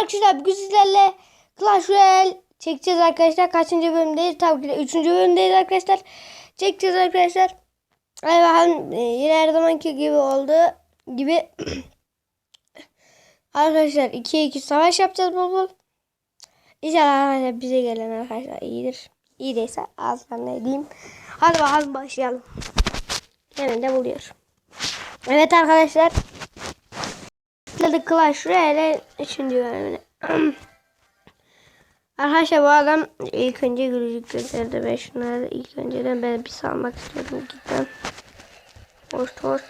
arkadaşlar bugün sizlerle Clash Royale çekeceğiz arkadaşlar. Kaçıncı bölümdeyiz? Tabii ki de 3. bölümdeyiz arkadaşlar. Çekeceğiz arkadaşlar. Ay bakalım e, yine her zamanki gibi oldu gibi. arkadaşlar 2'ye 2 savaş yapacağız bol bol. İnşallah arkadaşlar bize gelen arkadaşlar iyidir. İyi değilse ağzından ne diyeyim. Hadi bakalım başlayalım. Hemen de buluyor. Evet arkadaşlar. Atladık Clash Royale 3. bölümüne. Arkadaşlar bu adam ilk önce gülücük gösterdi ve şunları ilk önceden ben bir salmak istiyordum cidden. Hoş hoş.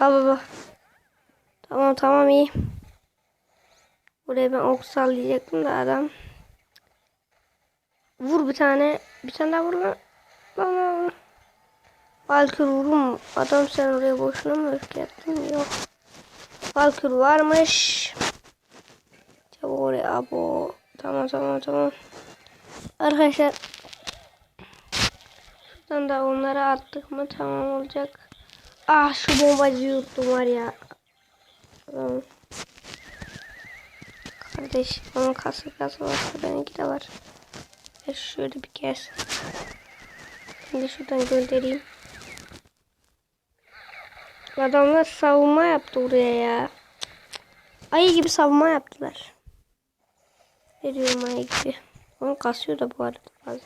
Baba baba. Tamam tamam iyi. Buraya ben ok sallayacaktım da adam. Vur bir tane. Bir tane daha vur. Lan lan lan. Valkür vurum. Adam sen oraya boşuna mı öfke yaptın? Yok. Valkür varmış. Çabuk oraya abo. Tamam tamam tamam. Arkadaşlar. Şuradan da onları attık mı tamam olacak. Ah şu bombacı yuttum var ya. Tamam. Kardeş onun kası kası varsa benimki de var. Ver şöyle bir kez. Şimdi şuradan göndereyim. Adamlar savunma yaptı buraya ya. Ayı gibi savunma yaptılar. Veriyorum ayı gibi. Onu kasıyor da bu arada bazen.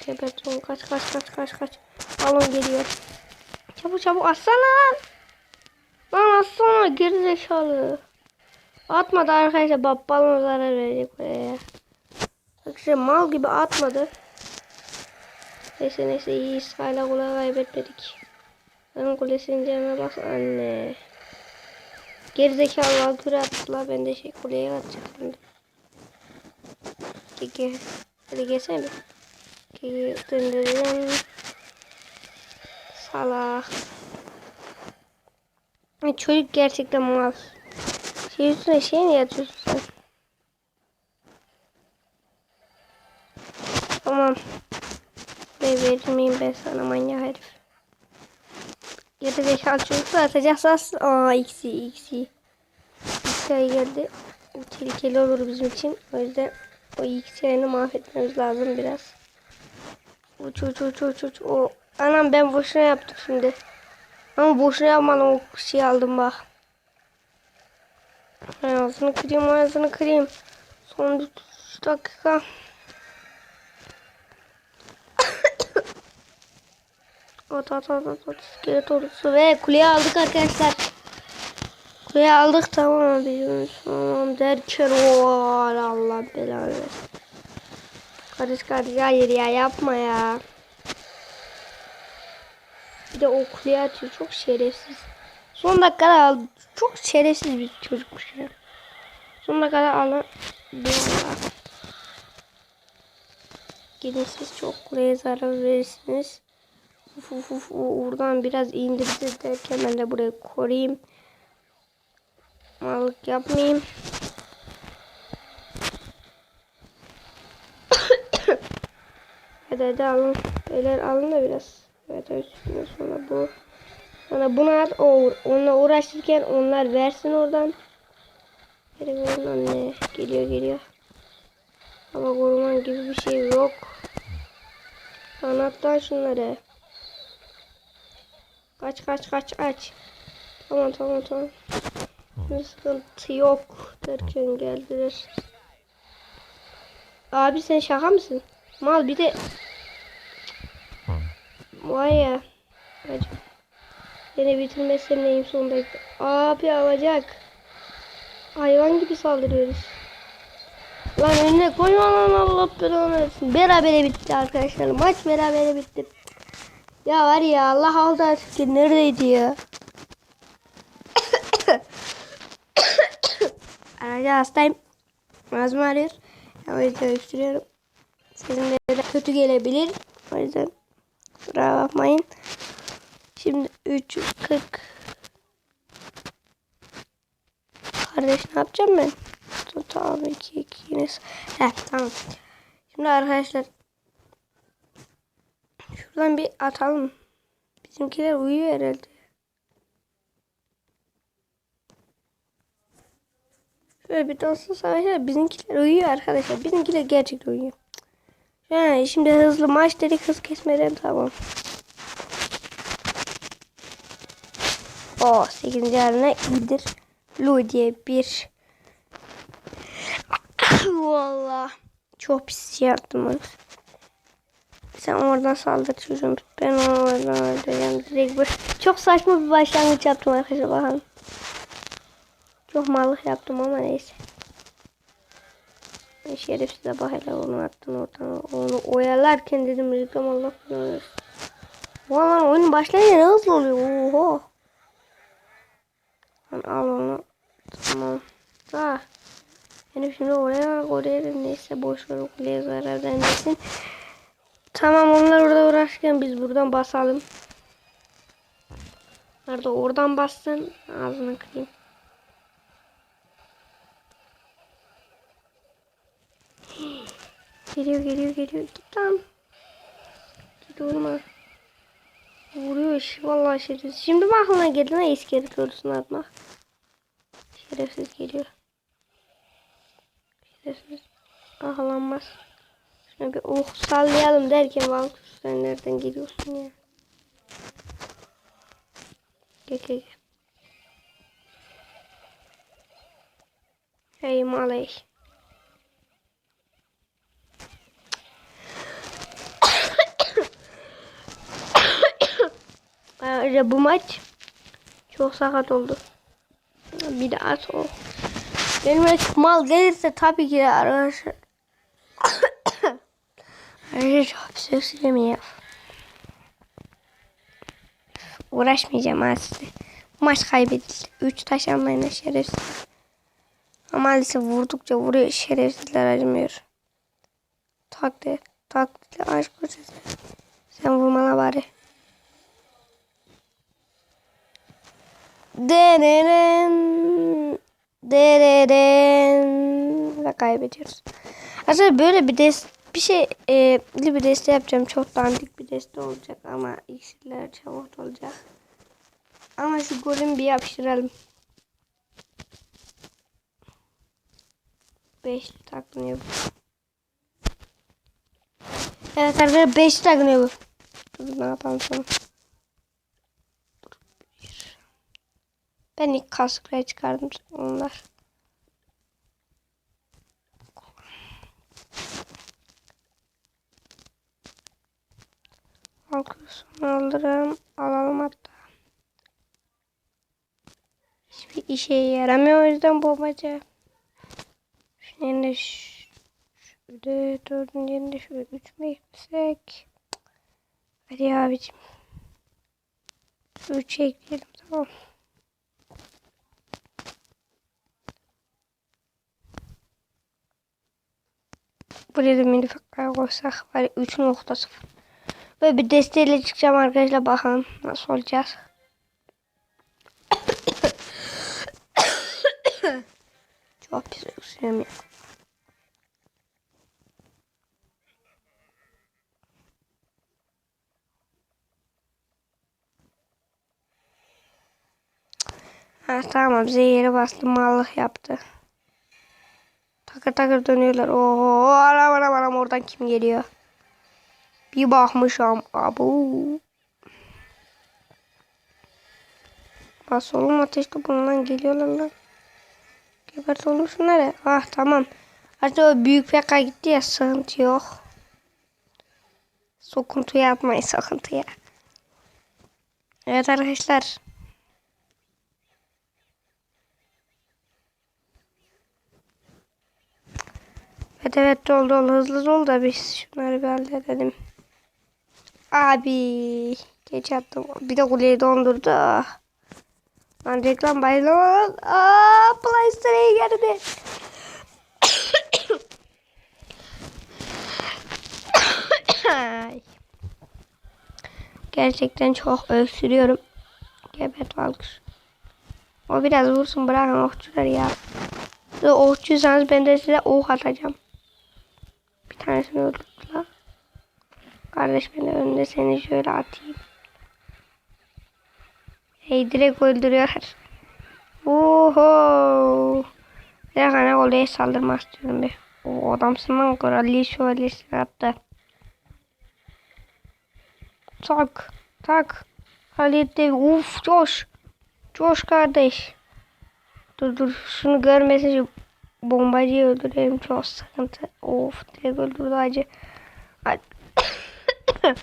Tebet onu kaç kaç kaç kaç kaç. Balon geliyor. Çabuk çabuk atsana lan. Atsana gerizekalı. Atmadı arkadaşlar bak balon zarar verecek buraya. Arkadaşlar mal gibi atmadı. Neyse neyse iyiyiz. Hala kolay kaybetmedik. Ben kulesinin canına bak anne. Gerizekalı Valkyrie attılar. Ben de şey kuleye atacaktım. Kiki. Hadi gelsene bir. Kiki döndürelim. Salak. Ay, Çocuk gerçekten mal. Şey üstüne şey mi yatıyorsun sen? Tamam. Ve vermeyeyim ben sana manyak herif. Ya da zekalı çocuklar atacaksanız aa x'i x'i x'i geldi. Tehlikeli olur bizim için. O yüzden o x'lerini mahvetmemiz lazım biraz. Uç uç uç uç uç. O anam ben boşuna yaptım şimdi. Ama boşuna yapmadım. O şey aldım bak. Ağzını kırayım ağzını kırayım. Son 3 dakika. At at at at at. Ve kuleyi aldık arkadaşlar. Kuleyi aldık tamam abi. Tamam derken o Allah belanı versin. Kardeş kardeş hayır ya yapma ya. Bir de o kuleye atıyor çok şerefsiz. Son dakikada aldı. Çok şerefsiz bir çocukmuş ya. Son dakikada alın. Gidin siz çok kuleye zarar verirsiniz. Uf, uf, uf, oradan biraz indirdi derken ben de buraya koruyayım. Malık yapmayayım. hadi hadi alın. Beyler alın da biraz. Evet evet sonra bu. Sonra bunu at. O, onunla uğraşırken onlar versin oradan. Geri verin anne. Geliyor geliyor. Ama koruman gibi bir şey yok. Anahtar şunları. Kaç kaç kaç aç. Tamam tamam tamam. Bir sıkıntı yok derken geldiler. Abi sen şaka mısın? Mal bir de Vay ya. Acaba. Yine bitirmezsem neyim sonunda. Abi alacak. Hayvan gibi saldırıyoruz. Lan önüne koyma lan Allah belanı versin. Berabere bitti arkadaşlar. Maç berabere bitti. Ya var ya Allah aldı artık neredeydi ya? Arada hastayım. Ağzım ağrıyor. O yüzden öksürüyorum. Sizin de kötü gelebilir. O yüzden kusura bakmayın. Şimdi 340 Kardeş ne yapacağım ben? Tamam 2 2 yine. Heh, tamam. Şimdi arkadaşlar Şuradan bir atalım. Bizimkiler uyuyor herhalde. Şöyle bir dostlu savaşlar bizimkiler uyuyor arkadaşlar. Bizimkiler gerçekten uyuyor. Yani şimdi hızlı maç dedik hız kesmeden tamam. O 8. haline iyidir. Lu diye bir Valla çok pis şey yaptım. Sen oradan saldır çocuğum. Ben oradan öldüreceğim. Direkt böyle. Çok saçma bir başlangıç yaptım arkadaşlar bakalım. Çok mallık yaptım ama neyse. Ben şerefsize bak hele onu attın oradan. Onu oyalarken dedim reklam Allah bilir. Valla oyun başlayınca ne hızlı oluyor. Oho. Lan al onu. Tamam. Ah. Benim şimdi oraya oraya neyse boş ver o kuleye zarar vermesin. Tamam onlar orada uğraşırken biz buradan basalım. Nerede oradan bassın ağzını kırayım. Geliyor geliyor geliyor. Git lan. Git olma. Vuruyor iş. Vallahi şerefsiz. Şimdi mi aklına geldi ne iskelet ordusunu atmak? Şerefsiz geliyor. Şerefsiz. Ahlanmaz. Şuna bir oh sallayalım derken Valkus sen nereden geliyorsun ya? Gel gel gel. Hey malay. Ayrıca bu maç çok sakat oldu. Bir daha soğuk. Benim mal gelirse tabii ki de arkadaşlar. Ayrıca çok söksürüm ya. Uğraşmayacağım. Bu maç kaybedildi. 3 taş almayın şerefsiz. Ama maalesef vurdukça vuruyor şerefsizler acımıyor. Takdir. Takdir aşk olsun. Sen vurmana bari. Dereren. Dereren. Ve kaybediyoruz. Aslında böyle bir des bir şey e, bir deste yapacağım. Çok dandik bir deste olacak ama iksirler çabuk olacak. Ama şu golümü bir yapıştıralım. 5 taklanıyor bu. Evet arkadaşlar 5 taklanıyor bu. Dur ne yapalım sonra. Ben ilk kaskları çıkardım onlar. Halkasını alırım. Alalım hatta. Hiçbir işe yaramıyor o yüzden bombacı. Şunun yerine şöyle dördün yerine şöyle üç mü eklesek? Hadi abicim. Üç ekleyelim tamam. Buraya da mini fakir koysak var 3.0. Böyle bir desteğiyle çıkacağım arkadaşlar bakalım nasıl olacağız. Çok pis öksürüyorum ya. Ha tamam zehiri bastı mallık yaptı. Takır takır dönüyorlar. Oo aram aram aram oradan kim geliyor? Bir bakmışam. Abu. Bas oğlum ateş topundan geliyorlar lan. Gebert oğlum şunları. Ah tamam. Artık o büyük PK gitti ya sıkıntı yok. Sokuntuya atmayın sıkıntıya. Evet arkadaşlar. Evet evet dol hızlı dol da biz şunları bir halledelim. Abi geç attım. Bir de kuleyi dondurdu. Lan reklam bayılamaz. Aa PlayStation'a geldi. Gerçekten çok öksürüyorum. Gebet alkış. O biraz vursun bırakın okçular ya. Siz okçuysanız ben de size ok atacağım. Bir tanesini öldürdüler. Kardeş ben de önünde seni şöyle atayım. Hey direkt öldürüyorlar. Oho. Bir dakika ne olaya saldırmak istiyorum bir. O adamsın lan kralliği şövalyesini attı. Tak. Tak. Halit de uf coş. Coş kardeş. Dur dur şunu görmesin bombacıyı öldürelim çok sıkıntı. Of direkt öldürdü acı. Ay.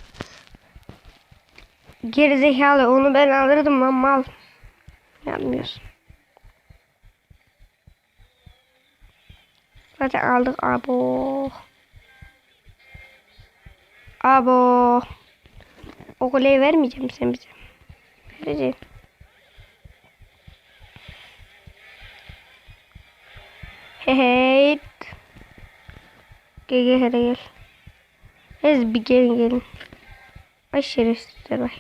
Gerizekalı onu ben alırdım lan mal. Yapmıyorsun. Zaten aldık abo. Abo. O kuleyi vermeyeceğim sen bize. Vereceğim. Hey. Gel gel hele gel. Neyse bir gelin gelin. Ay şerefsizler ay.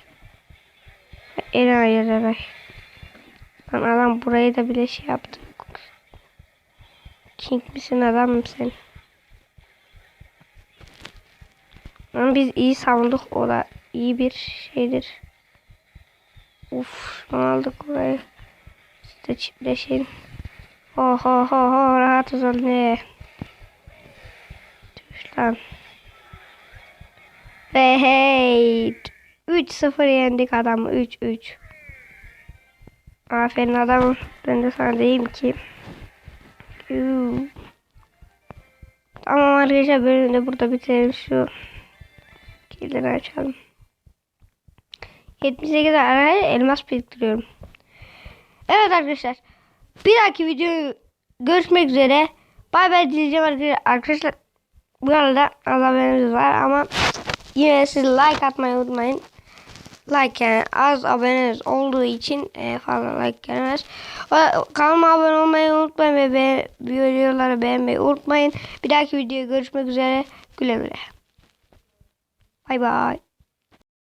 El ayırlar ay. Lan adam burayı da bile şey yaptı. King misin adam mısın? Ama biz iyi savunduk. O da iyi bir şeydir. Uf, aldık burayı. İşte çiftleşelim. Oh oh oh oh rahatız ol ne. Düş lan. Ve hey. 3-0 yendik adamı 3-3. Aferin adam. Ben de sana diyeyim ki. Yuu. Tamam arkadaşlar bölümü de burada bitirelim şu. Killeri açalım. 78 araya elmas biriktiriyorum. Evet arkadaşlar. Bir dahaki videoyu görüşmek üzere. Bay bay diyeceğim arkadaşlar. Bu arada az abonemiz var ama yine siz like atmayı unutmayın. Like yani az aboneniz olduğu için e, fazla like gelmez. Kanalıma abone olmayı unutmayın ve videoları beğenmeyi unutmayın. Bir dahaki videoya görüşmek üzere. Güle güle. Bay bay.